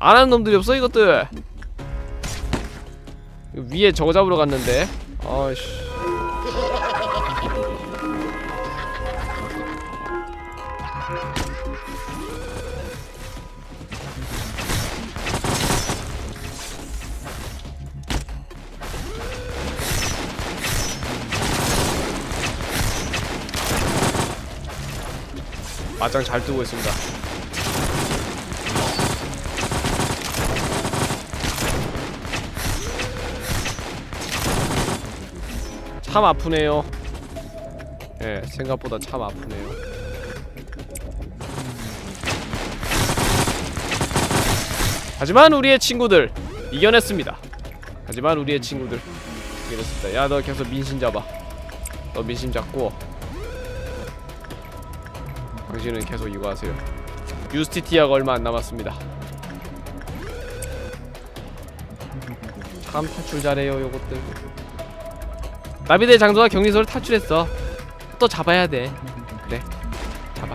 안 하는 놈들이 없어 이것들. 위에 저거 잡으러 갔는데. 아이씨. 맞짱 잘 뜨고 있습니다 참 아프네요. 예, 생각보다 참 아프네요. 하지만 우리의 친구들 이겨냈습니다. 하지만 우리의 친구들 이겨냈습니다. 야, 너 계속 민심 잡아. 너 민심 잡고 당신은 계속 이거 하세요. 유스티티아가 얼마 안 남았습니다. 참 탈출 잘해요, 요것들. 나비대 장소가 격리소를 탈출했어. 또 잡아야 돼. 그래, 잡아.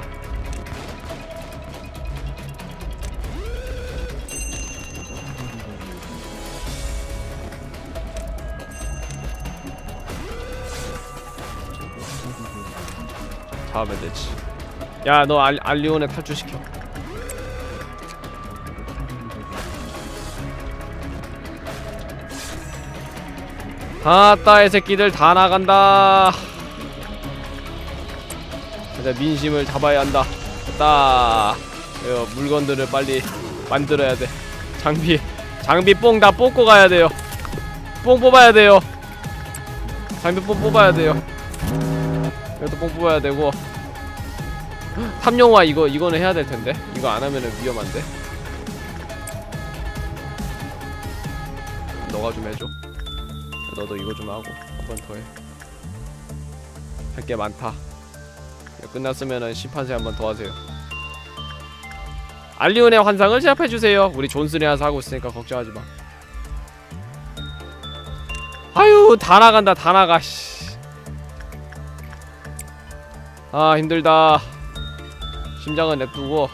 잡으면 되지. 야, 너 알, 알리온에 탈출시켜. 아따 이 새끼들 다 나간다. 이제 민심을 잡아야 한다. 이거 물건들을 빨리 만들어야 돼. 장비 장비 뽕 다 뽑고 가야 돼요. 뽕 뽑아야 돼요. 장비 뽕 뽑아야 돼요. 이것도 뽕 뽑아야 되고. 탐용화 이거 이거는 해야 될 텐데. 이거 안 하면은 위험한데. 너가 좀 해줘 너도 이거 좀 하고 한 번 더 해. 할 게 많다. 이거 끝났으면은 심판세 한 번 더 하세요. 알리온의 환상을 제압해 주세요. 우리 존슨이 와서 하고 있으니까 걱정하지 마. 아유 다 나간다 다 나가. 씨. 아 힘들다. 심장은 냅두고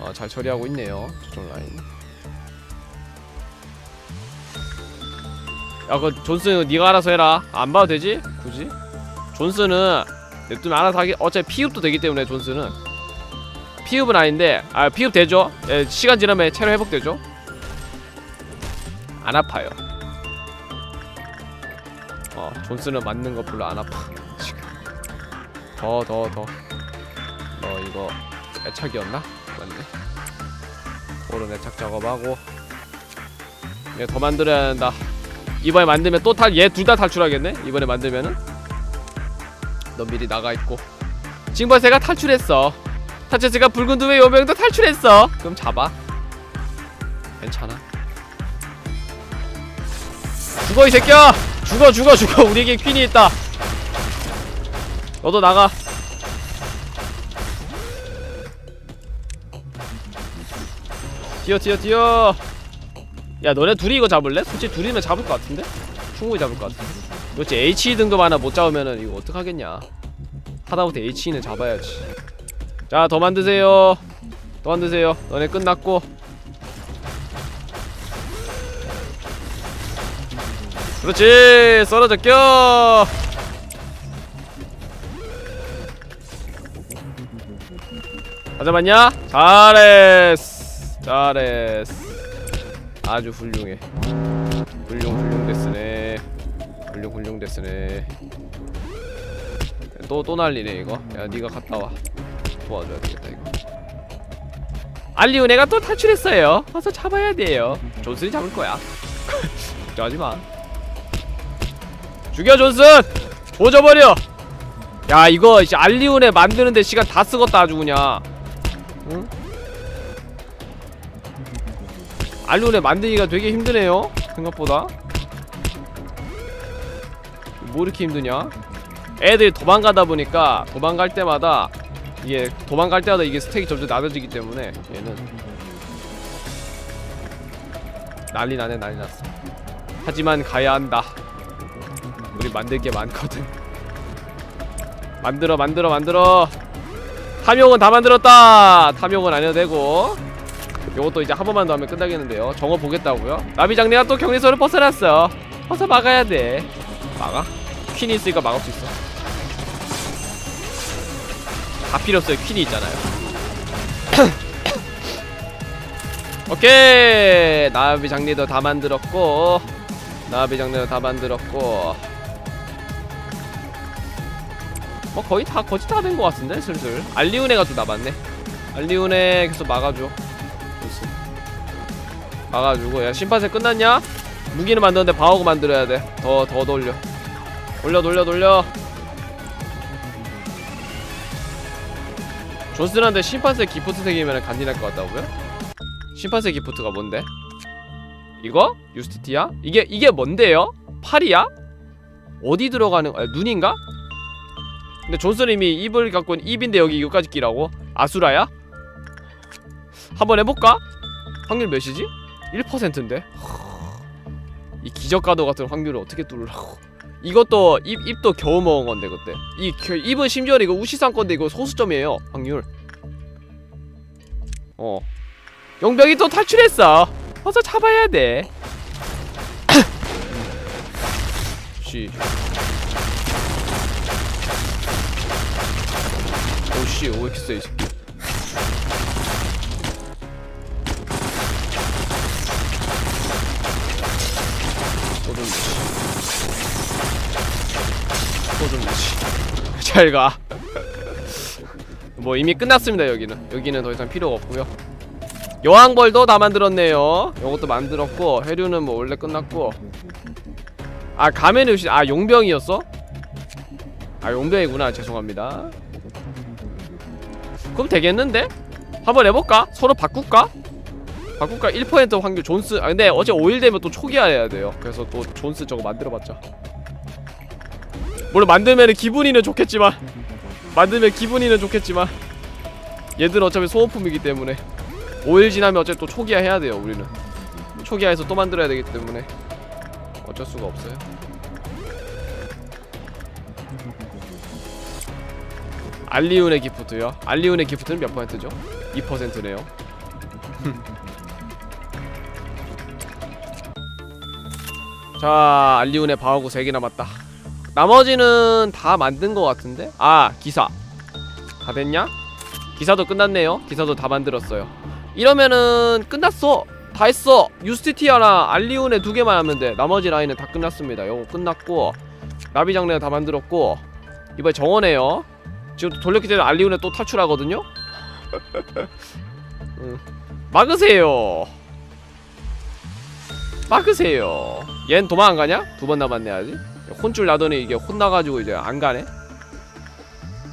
어, 잘 처리하고 있네요. 저쪽 라인. 야, 그 존슨 네가 알아서 해라. 안 봐도 되지? 굳이? 존슨은 냅두면 알아서 하기. 어차피 피흡도 되기 때문에 존슨은 피흡은 아닌데, 아 피흡 되죠? 예, 시간 지나면 체력 회복되죠? 안 아파요. 어, 존슨은 맞는 거 별로 안 아파. 지금. 더, 더, 더. 너 이거 애착이었나? 맞네. 오른 애착 작업하고. 얘더 만들어야 한다. 이번에 만들면 또 탈 얘 둘 다 탈출하겠네? 이번에 만들면은? 너 미리 나가 있고. 징벌새가 탈출했어. 탈출새가 붉은 두의 요명도 탈출했어. 그럼 잡아. 괜찮아. 죽어 이 새끼야! 죽어 죽어 죽어! 우리에게 퀸이 있다. 너도 나가. 뛰어 뛰어 뛰어 야 너네 둘이 이거 잡을래? 솔직히 둘이면 잡을 것 같은데? 충분히 잡을 것 같은데. 그렇지 HE 등급 하나 못 잡으면은 이거 어떡하겠냐? 하다못해 HE는 잡아야지. 자 더 만드세요. 더 만드세요. 너네 끝났고. 그렇지 썰어져 껴다 잡았냐? 잘했어. 잘했어 아주 훌륭해. 훌륭 훌륭 됐으네. 훌륭 훌륭 됐으네. 또 또 날리네 이거. 야 니가 갔다 와. 도와줘야 되겠다 이거. 알리우네가 또 탈출했어요. 와서 잡아야 돼요. 존슨이 잡을 거야. 걱정하지 마. 죽여 존슨! 조져버려! 야 이거 알리우네 만드는데 시간 다 쓰겄다 아주 그냥. 응? 알루네 만들기가 되게 힘드네요 생각보다. 뭐 이렇게 힘드냐? 애들이 도망가다 보니까 도망갈 때마다 이게 도망갈 때마다 이게 스택이 점점 낮아지기 때문에 얘는 난리 나네 난리 났어. 하지만 가야 한다. 우리 만들 게 많거든. 만들어 만들어 만들어. 탐욕은 다 만들었다. 탐욕은 안 해도 되고 요것도 이제 한 번만 더 하면 끝나겠는데요. 정어 보겠다고요? 나비장내가 또 격리소를 벗어났어. 벗어 막아야 돼. 막아? 퀸이 있으니까 막을 수 있어. 다 필요 없어요. 퀸이 있잖아요. 오케이. 나비장리도 다 만들었고 나비장리도 다 만들었고. 뭐 거의 다 거의 다된 것 같은데 슬슬. 알리운에가 좀 남았네. 알리운에 계속 막아줘 좋습 막아주고 야 심판세 끝났냐? 무기는 만드는데 방어구 만들어야 돼더 더 돌려 돌려 돌려 돌려 존슨한테 심판세 기프트 생기면 간지날 것 같다고요? 심판세 기프트가 뭔데? 이거? 유스티티아? 이게 이게 뭔데요? 팔이야? 어디 들어가는 아, 눈인가? 근데 존슨 이미 입을 갖고 있는 입인데 여기 이거까지 끼라고? 아수라야? 한번 해볼까? 확률 몇이지? 1%인데? 이 기적가도 같은 확률을 어떻게 뚫으라고? 이것도 입, 입도 겨우 먹은 건데 그때. 이 겨, 입은 심지어 이거 우시상 건데 이거 소수점이에요 확률. 어. 용병이 또 탈출했어. 어서 잡아야 돼. 씨. 오씨. 새 잘가 뭐 이미 끝났습니다 여기는 여기는 더 이상 필요가 없고요 여왕벌도 다 만들었네요 요것도 만들었고 해류는 뭐 원래 끝났고 아 가면이 혹시 아 용병이었어? 아 용병이구나 죄송합니다 그럼 되겠는데? 한번 해볼까? 서로 바꿀까? 바꿀까? 1% 확률 존스 아 근데 어제 5일 되면 또 초기화 해야 돼요 그래서 또 존스 저거 만들어봤자 물론 만들면 기분이는 좋겠지만 만들면 기분이는 좋겠지만 얘들 어차피 소모품이기 때문에. 5일 지나면 어차피 또 초기화 해야 돼요 우리는. 초기화해서 또 만들어야 되기 때문에. 어쩔 수가 없어요. 알리운의 기프트요? 알리운의 기프트는 몇 퍼센트죠? 2%네요. 자 알리운의 방어구 3개 남았다 나머지는 다 만든 것 같은데? 아 기사. 다 됐냐? 기사도 끝났네요. 기사도 다 만들었어요. 이러면은 끝났어. 다 했어. 유스티티아나 알리운의 두 개만 하면 돼. 나머지 라인은 다 끝났습니다. 요거 끝났고 나비장내가 다 만들었고 이번에 정원에요. 지금 돌렸기 때문에 알리운에 또 탈출하거든요? 응. 막으세요. 막으세요. 얜 도망 안 가냐? 두 번 남았네 아직 혼줄 나더니 이게 혼나가지고 이제 안 가네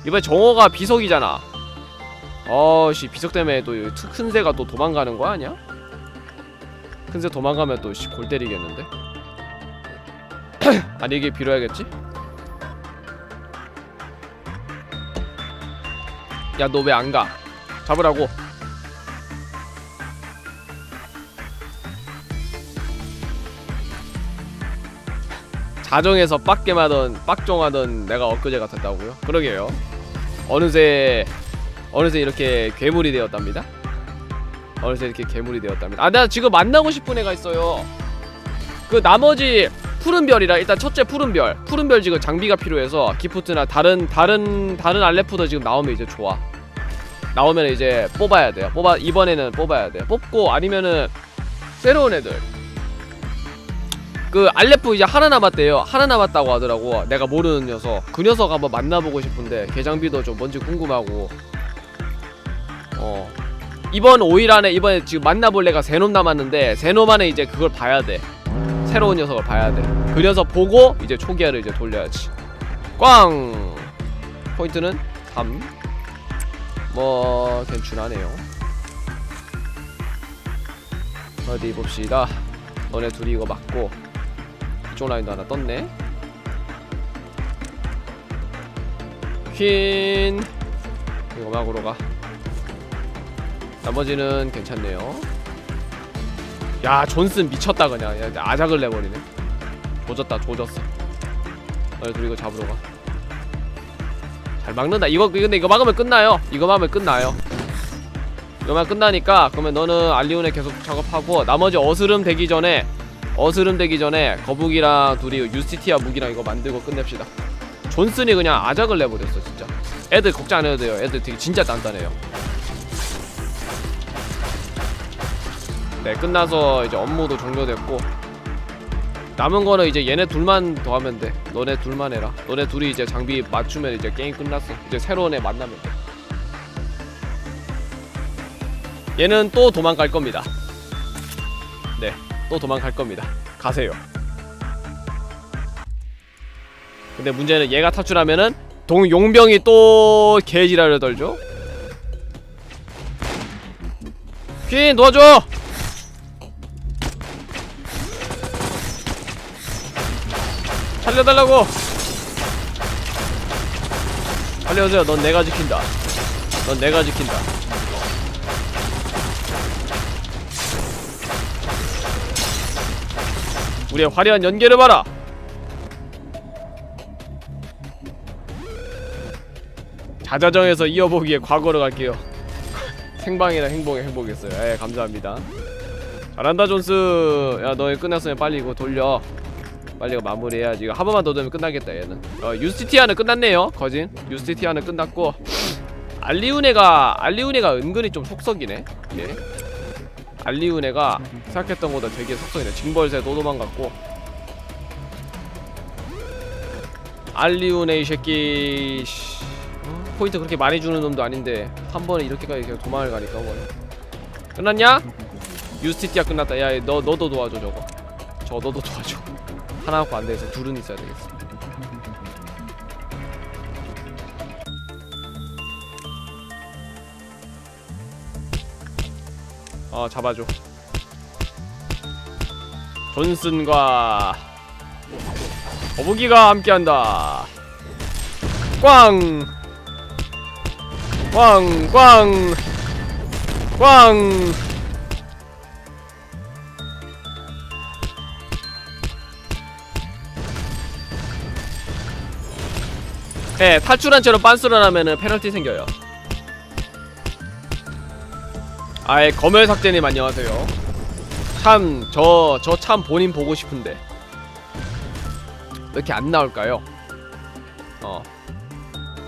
이번에 정호가 비석이잖아 어씨 비석 때문에 또 큰 새가 또 도망가는 거 아니야? 큰새 도망가면 또골 때리겠는데 아니 이게 빌어야겠지? 야 너 왜 안 가? 잡으라고 자정에서 빡겜하던 빡종하던 내가 엊그제 같았다고요? 그러게요. 어느새 어느새 이렇게 괴물이 되었답니다. 어느새 이렇게 괴물이 되었답니다. 아 내가 지금 만나고 싶은 애가 있어요. 그 나머지 푸른 별이라 일단 첫째 푸른 별. 푸른 별 지금 장비가 필요해서 기프트나 다른 다른 다른 알레프도 지금 나오면 이제 좋아. 나오면 이제 뽑아야 돼요. 뽑아 이번에는 뽑아야 돼요. 뽑고 아니면은 새로운 애들 그 알레프 이제 하나 남았대요. 하나 남았다고 하더라고. 내가 모르는 녀석. 그 녀석 한번 만나보고 싶은데 개장비도 좀 뭔지 궁금하고. 어. 이번 5일 안에 이번에 지금 만나볼 애가 세놈 남았는데 세놈 안에 이제 그걸 봐야 돼. 새로운 녀석을 봐야 돼그 녀석 보고 이제 초기화를 이제 돌려야지. 꽝! 포인트는 3뭐 괜찮하네요. 어디 봅시다. 너네 둘이 이거 맞고 이쪽 라인도 하나 떴네. 퀸. 이거 막으로 가. 나머지는 괜찮네요. 야 존슨 미쳤다 그냥. 야, 아작을 내버리네. 조졌다 조졌어. 너네 둘이 이거 잡으러 가잘 막는다. 이거 근데 이거 막으면 끝나요. 이거 막으면 끝나요. 이거 그러면 끝나니까 그러면 너는 알리온에 계속 작업하고 나머지 어스름 되기 전에 어스름 되기 전에 거북이랑 둘이 유스티티아 무기랑 이거 만들고 끝냅시다. 존슨이 그냥 아작을 내버렸어 진짜. 애들 걱정 안 해도 돼요. 애들 되게 진짜 단단해요. 네 끝나서 이제 업무도 종료됐고 남은 거는 이제 얘네 둘만 더 하면 돼. 너네 둘만 해라. 너네 둘이 이제 장비 맞추면 이제 게임 끝났어. 이제 새로운 애 만나면 돼. 얘는 또 도망갈 겁니다. 네, 또 도망갈 겁니다. 가세요. 근데 문제는 얘가 탈출하면은 동 용병이 또 개지랄을 떨죠. 퀸 도와줘. 살려달라고. 오세요. 넌 내가 지킨다. 넌 내가 지킨다. 우리의 화려한 연계를 봐라. 자자정에서 이어보기에 과거로 갈게요. 생방이나 행복에 행복했어요. 예, 감사합니다. 잘한다 존스. 야, 너 끝났으면 빨리 이거 돌려. 빨리 이거 마무리해야지. 이거 한 번만 더 되면 끝나겠다 얘는. 어, 유스티티아는 끝났네요. 거진. 유스티티아는 끝났고 알리우네가 알리우네가 은근히 좀 속썩이네. 예. 알리우네가 생각했던 것보다. 되게 속성이네. 징벌새 또 도망갔고. 알리우네 이 새끼 씨. 어? 포인트 그렇게 많이 주는 놈도 아닌데 한 번에 이렇게까지 그냥 도망을 가니까 뭐야 끝났냐? 유스티티아 끝났다. 야 너 너도 도와줘 저거. 저 너도 도와줘. 하나 갖고 안 돼서 둘은 있어야 되겠어 어 잡아줘 존슨과 거북이가 함께한다 꽝! 꽝! 꽝! 꽝! 네, 탈출한 채로 빤스런 하면은 페널티 생겨요. 아예 검열 삭제님 안녕하세요. 참 저 저 참 본인 보고 싶은데 왜 이렇게 안 나올까요? 어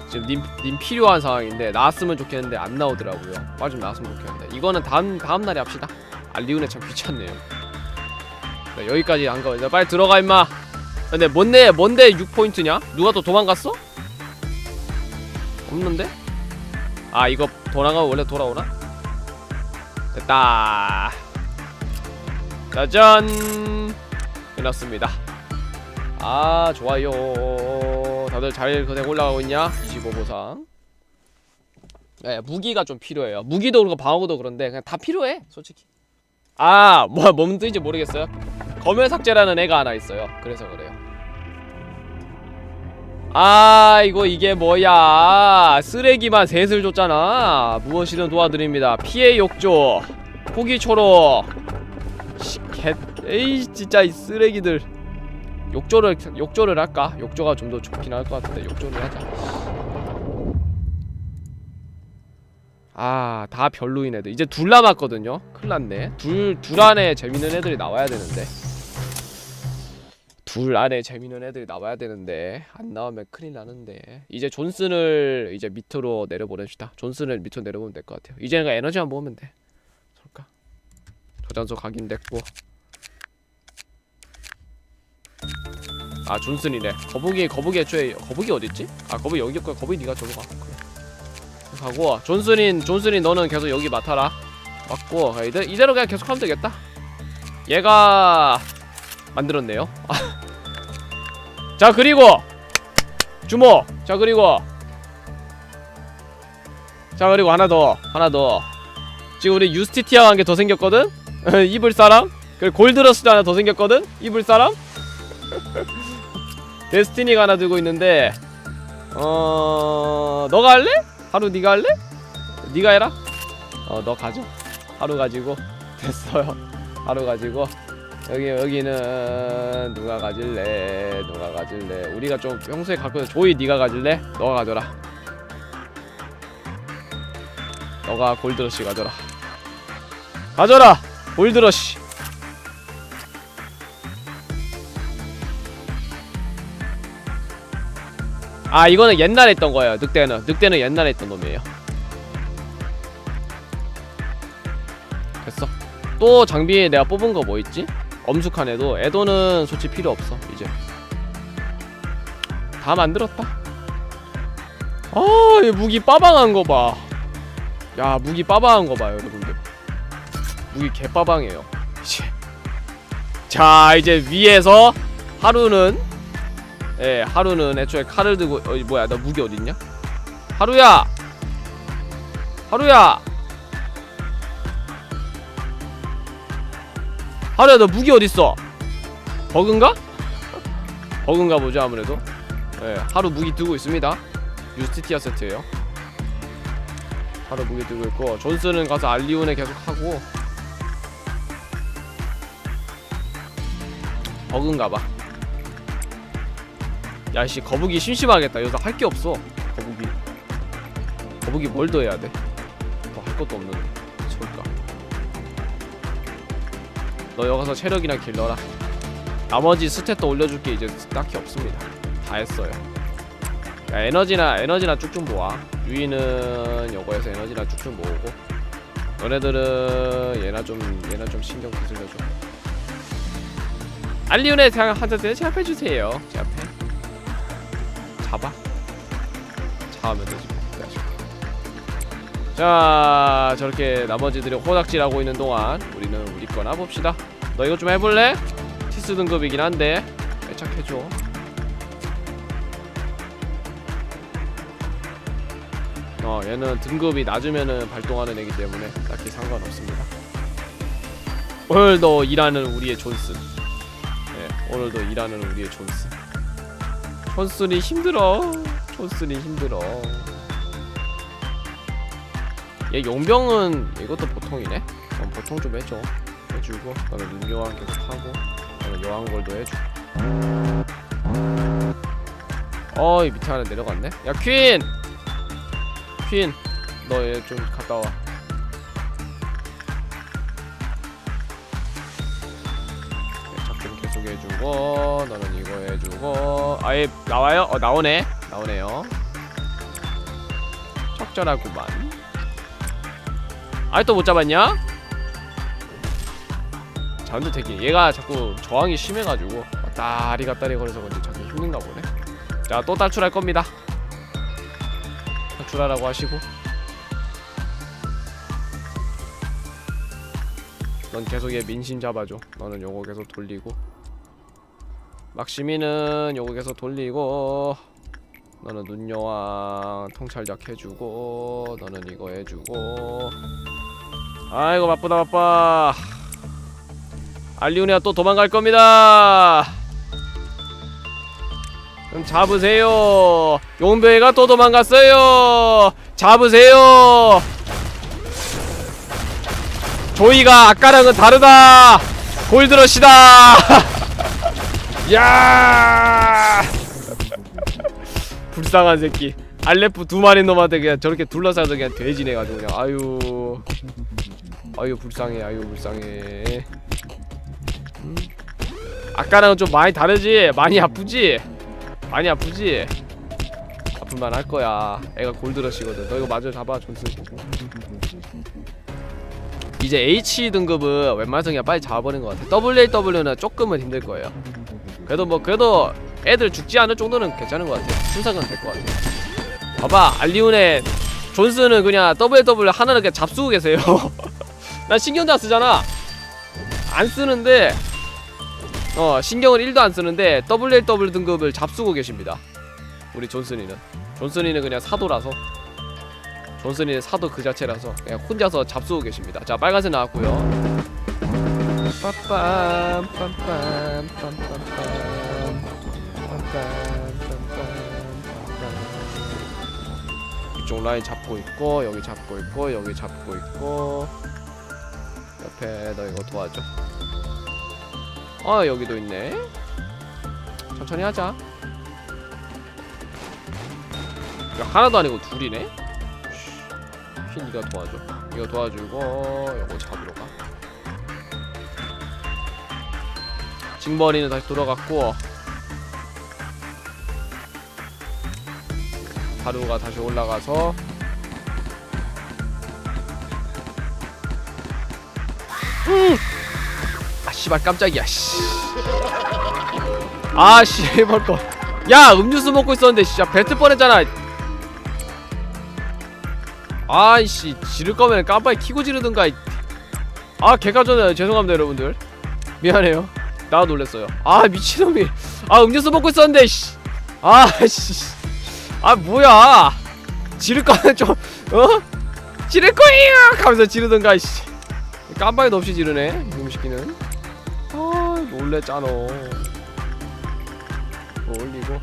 지금 님, 님 필요한 상황인데 나왔으면 좋겠는데 안 나오더라고요. 빨리 좀 나왔으면 좋겠는데 이거는 다음 다음 날에 합시다. 알리우네 참 귀찮네요. 네, 여기까지 한 거. 빨리 들어가 임마. 근데 뭔데 뭔데 6포인트냐? 누가 또 도망갔어? 없는데? 아 이거 돌아가면 원래 돌아오나? 됐다. 짜잔. 끝났습니다. 아 좋아요. 다들 잘 그대 올라가고 있냐? 25보상. 네, 무기가 좀 필요해요. 무기도 그렇고 방어구도 그런데 그냥 다 필요해 솔직히. 아 뭐야 뭔 뜻인지 모르겠어요. 검열 삭제라는 애가 하나 있어요. 그래서 그래요 아 이거 이게 뭐야? 쓰레기만 셋을 줬잖아. 무엇이든 도와드립니다. 피해 욕조. 포기 초록 씨, 개 에이 진짜 이 쓰레기들. 욕조를 욕조를 할까? 욕조가 좀 더 좋긴 할 것 같은데 욕조를 하자. 아 다 별로인 애들. 이제 둘 남았거든요. 큰일났네. 둘 둘 안에 재밌는 애들이 나와야 되는데 둘 안에 재밌는 애들이 나와야 되는데 안 나오면 큰일 나는데. 이제 존슨을 이제 밑으로 내려보냅시다. 존슨을 밑으로 내려보면 될 것 같아요. 이제는 에너지만 모으면 돼. 좋을까? 저장소 각인됐고. 아 존슨이네. 거북이 거북이 애초에 거북이 어딨지? 아 거북이 여기 있고 거북이 네가 저로 가 그래. 가고. 존슨인 존슨인 너는 계속 여기 맡아라. 맞고. 아, 이대, 이대로 그냥 계속 하면 되겠다. 얘가 만들었네요 자 그리고 주모 자 그리고 자 그리고 하나 더 하나 더. 지금 우리 유스티티아 한 개 더 생겼거든? 입을 사람? 그리고 골드러스도 하나 더 생겼거든? 입을 사람? 데스티니가 하나 들고 있는데 어 너가 할래? 하루 네가 할래? 네가 해라. 어 너 가져. 하루 가지고. 됐어요. 하루 가지고 여기 여기는 누가 가질래? 누가 가질래? 우리가 좀 평소에 갖고 있는 조이 네가 가질래? 너가 가져라. 너가 골드러시 가져라. 가져라 골드러시 아 이거는 옛날에 했던 거예요 늑대는 늑대는 옛날에 했던 놈이에요 됐어 또 장비 내가 뽑은 거 뭐 있지? 엄숙한 애도 애도는 솔직히 필요 없어 이제. 다 만들었다? 아이 무기 빠방한 거봐야 무기 빠방한 거 봐요 여러분들. 무기 개빠방해요. 이제. 자 이제 위에서 하루는 예 하루는 애초에 칼을 들고 어 뭐야 나 무기 어딨냐? 하루야! 하루야 하루야 너 무기 어딨어? 버그인가? 버그인가 보죠 아무래도. 예 하루 무기 들고 있습니다. 유스티티아 세트예요. 하루 무기 들고 있고 존스는 가서 알리온에 계속 하고 버그인가봐. 야씨 거북이 심심하겠다. 여기서 할 게 없어 거북이. 거북이 뭘 더 해야 돼? 뭐할 것도 없는데 너 여기 가서 체력이나 길러라. 나머지 스탯도 올려줄 게. 이제 딱히 없습니다. 다 했어요. 야, 에너지나 에너지나 쭉쭉 모아. 유이는 요거에서 에너지나 쭉쭉 모으고. 너네들은 얘나 좀 얘나 좀 신경 쓰려줘. 알리온의 장 한자세 제압해주세요. 제압해. 잡아. 잡으면 되지. 자 저렇게 나머지들이 호닥질하고 있는 동안 우리는 우리 거나 봅시다. 너 이거 좀 해볼래? 티스 등급이긴 한데. 애착해줘. 어 얘는 등급이 낮으면은 발동하는 애기 때문에 딱히 상관없습니다. 오늘도 일하는 우리의 존슨. 예 오늘도 일하는 우리의 존슨. 존슨이 힘들어. 존슨이 힘들어. 얘 용병은 이것도 보통이네. 그럼 보통 좀 해줘 해주고 너는 눈요한 계속 하고 너는 여왕골도 해줘 어이 밑에 하나 내려갔네 야 퀸! 퀸! 너 얘 좀 갔다 와 작품 계속 해주고 너는 이거 해주고 아예 나와요? 어 나오네 나오네요 적절하구만 아직도 못 잡았냐? 되게 얘가 자꾸 저항이 심해가지고 왔다리 갔다리 거려서 그런지 자꾸 힘든가 보네. 자 또 탈출할 겁니다. 탈출하라고 하시고. 넌 계속 얘 민심 잡아줘. 너는 요거 계속 돌리고. 막시미는 요거 계속 돌리고. 너는 눈여왕 통찰력 해주고. 너는 이거 해주고. 아이고 바쁘다 바빠 알리오니아 또 도망갈 겁니다. 그럼 잡으세요. 용배가 또 도망갔어요. 잡으세요. 조이가 아까랑은 다르다. 골드러시다. 야! 불쌍한 새끼. 알레프 두 마리 놈한테 그냥 저렇게 둘러싸서 그냥 돼지네 가지고 그냥. 아유. 아유 불쌍해 아유 불쌍해. 음? 아까랑은 좀 많이 다르지? 많이 아프지? 많이 아프지? 아플만 할 거야. 애가 골드러시거든. 너 이거 마저 잡아 존스 이제 H 등급은 웬만해서 그냥 빨리 잡아버린 것 같아. WAW는 조금은 힘들 거예요. 그래도 뭐 그래도 애들 죽지 않을 정도는 괜찮은 것 같아 순삭은 될 것 같아 봐봐 알리온의 존스는 그냥 WW 하나를 그냥 잡수고 계세요. 난 신경도 안 쓰잖아. 안 쓰는데 어 신경을 1도 안 쓰는데 WW 등급을 잡수고 계십니다. 우리 존슨이는. 존슨이는 그냥 사도라서. 존슨이는 사도 그 자체라서 그냥 혼자서 잡수고 계십니다. 자 빨간색 나왔고요. 빰빰 빰빰 빰빰. 이쪽 라인 잡고 있고 여기 잡고 있고 여기 잡고 있고. 옆에 너 이거 도와줘 어 여기도 있네. 천천히 하자. 야 하나도 아니고 둘이네? 휘 니가 도와줘. 이거 도와주고 이거 잡으러 가. 징벌이는 다시 돌아갔고. 바루가 다시 올라가서. 음! 아 씨발 깜짝이야 씨. 아 씨발 거. 야 음료수 먹고 있었는데 진짜 뱉을 뻔했잖아. 아이씨 지를 거면 깜빡이 키고 지르든가. 이- 아 개가 전에 죄송합니다 여러분들. 미안해요. 나 놀랬어요. 아 미친놈이. 아 음료수 먹고 있었는데 씨. 아 씨. 아 뭐야. 지를 거면 좀 어? 지를 거예요. 하면서 지르든가 씨. 깜빡이도 없이 지르네 음식기는. 아 놀랬잖아. 올리고.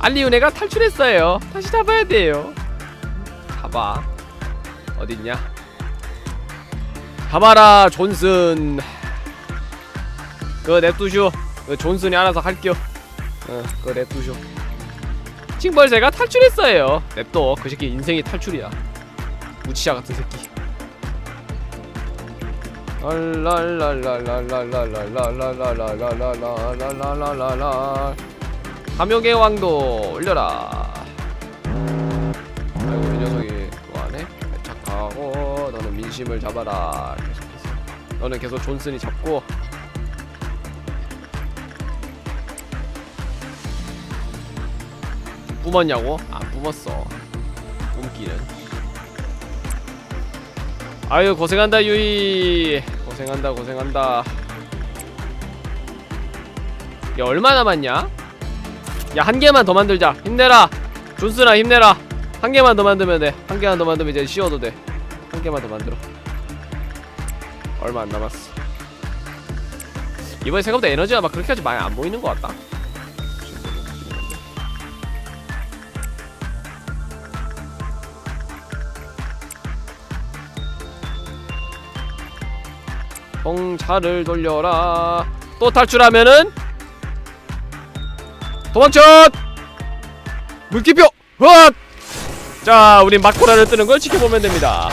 알리우네가 탈출했어요. 다시 잡아야 돼요. 잡아. 어딨냐? 잡아라 존슨. 그거 냅두쇼 그 존슨이 알아서 할게요. 어 그거 냅두쇼 징벌새가 탈출했어요. 냅둬. 그 새끼 인생이 탈출이야. 무치야 같은 새끼 랄랄랄랄랄랄랄랄랄랄랄랄랄랄랄랄랄랄랄 감옥의 왕도 올려라 아이고 이 녀석이 그거 안해? 착하고 너는 민심을 잡아라 계속해서 너는 계속 존슨이 잡고 뿜었냐고? 안 뿜었어 뿜기는 아유 고생한다 유이 고생한다 고생한다. 야 얼마 남았냐? 야 한 개만 더 만들자. 힘내라. 존스나 힘내라. 한 개만 더 만들면 돼한 개만 더 만들면 이제 쉬어도 돼한 개만 더 만들어. 얼마 안 남았어. 이번에 생각보다 에너지가 막 그렇게까지 많이 안 보이는 것 같다 홍차를 돌려라. 또 탈출하면은 도망쳐! 물기표! 헛! 자 우린 마코라를 뜨는 걸 지켜보면 됩니다.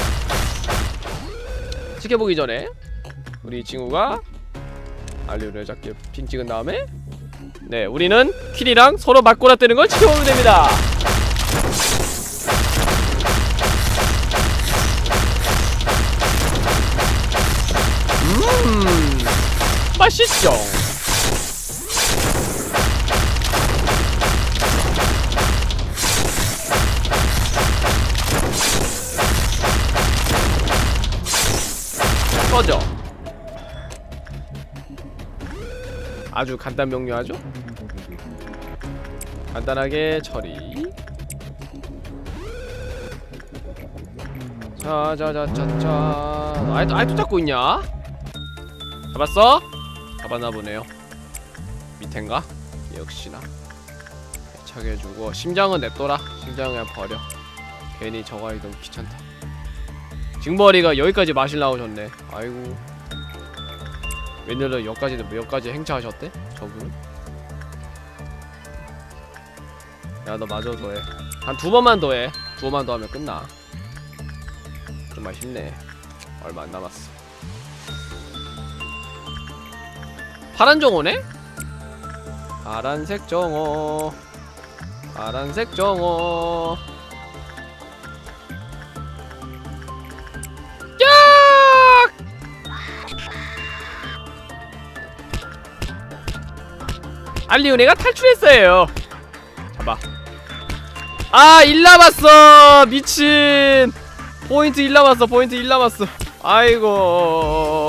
지켜보기 전에 우리 친구가 알리오를 잡게 핑 찍은 다음에 네 우리는 킬이랑 서로 맞고라 뜨는 걸 지켜보면 됩니다 맛있죠. 꺼져. 아주 간단 명료하죠? 간단하게 처리. 자자자자자. 아이도 아이도 잡고 있냐? 잡았어? 잡았나 보네요. 밑엔가? 역시나. 차게 해주고 심장은 냅둬라. 심장은 그냥 버려. 괜히 하기 너무 귀찮다. 징버리가 여기까지 마실 나오셨네. 아이고. 웬일로 여기까지 여기까지 행차하셨대? 저분은? 야 너 마저 더해. 한 두 번만 더해. 두 번만 더 하면 끝나. 정말 힘내 얼마 안 남았어 파란 정어네? 파란색 정어 파란색 정어 야! 알리오네가 탈출했어요 잡아 아, 1 남았어! 미친! 포인트 1 남았어, 포인트 1 남았어. 아이고.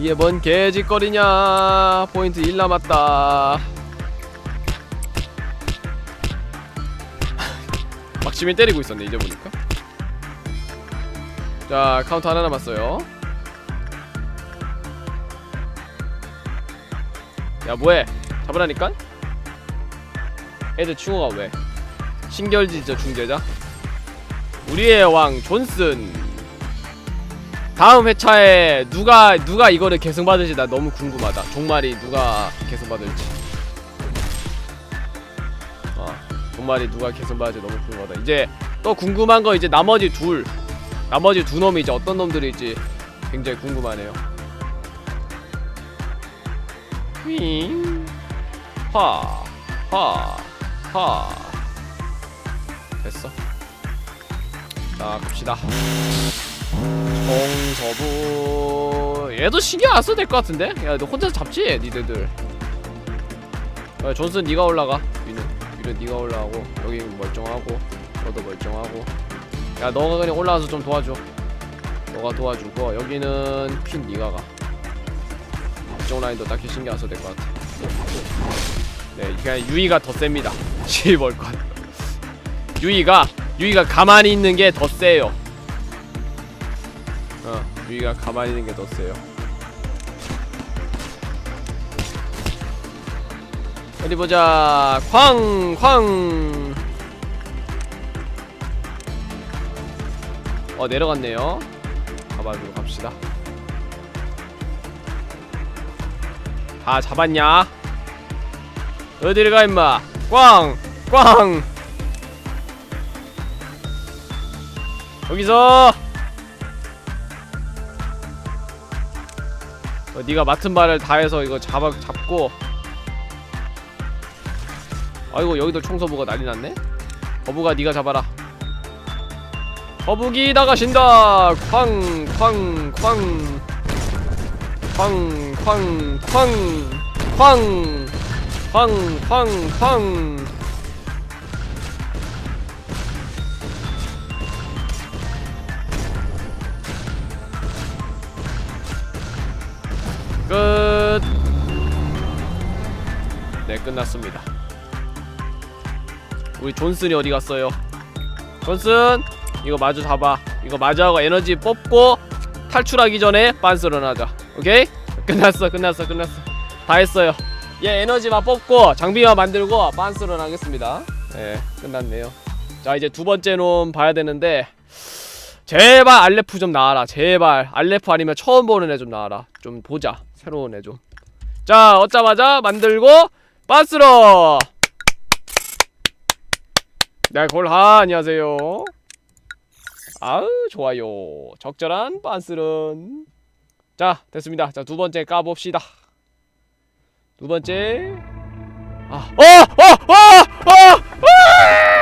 이게 뭔 개짓거리냐. 포인트 1 남았다. 막시민 때리고 있었네, 이제 보니까. 자, 카운터 하나 남았어요. 야, 뭐해? 잡으라니까? 애들 칭호가 왜? 신결지저 중재자? 우리의 왕 존슨 다음 회차에 누가 누가 이거를 계승받을지 나 너무 궁금하다 종말이 누가 계승받을지 어 종말이 누가 계승받을지 너무 궁금하다 이제 또 궁금한 거 이제 나머지 둘 나머지 두 놈이 이제 어떤 놈들일지 굉장히 궁금하네요. 윙, 하, 하, 하. 됐어. 자, 갑시다. 정서부. 얘도 신경 안 써도 될 것 같은데? 야, 너 혼자 잡지? 니들들. 야, 존슨 네가 올라가. 위는, 위는 네가 올라가고 여기 멀쩡하고 너도 멀쩡하고. 야, 너가 그냥 올라와서 좀 도와줘. 너가 도와주고 여기는 핀 네가 가. 이쪽 라인도 딱히 신경 안 써도 될 것 같아. 네, 그냥 유이가 더 셉니다. 실벌 것. 유이가 유이가 가만히 있는 게 더 세요. 어, 유이가 가만히 있는 게 더 세요. 어디 보자. 쾅, 쾅. 어, 내려갔네요. 잡아주러 갑시다. 다 잡았냐? 어디를 가 임마? 꽝! 꽝! 여기서 어, 네가 맡은 바를 다해서 이거 잡아 잡고. 아이고 여기도 청소부가 난리 났네? 거북아 네가 잡아라. 거북이 나가신다. 쾅 쾅 쾅 쾅 쾅 쾅 쾅 쾅 쾅쾅 끝났습니다. 우리 존슨이 어디 갔어요? 존슨, 이거 마주 잡아. 이거 마주하고 에너지 뽑고 탈출하기 전에 빤스런 하자. 오케이? 끝났어, 끝났어, 끝났어. 다 했어요. 얘 에너지만 뽑고 장비만 만들고 빤스런 하겠습니다. 네, 끝났네요. 자, 이제 두 번째 놈 봐야 되는데 제발 알레프 좀 나와라. 제발 알레프 아니면 처음 보는 애 좀 나와라. 좀 보자. 새로운 애 좀. 자, 얻자마자 만들고 빤스러. 네, 골하 안녕하세요. 아우 좋아요. 적절한 빤스런. 자, 됐습니다. 자, 두 번째 까봅시다. 두 번째. 아, 어, 어, 어, 어!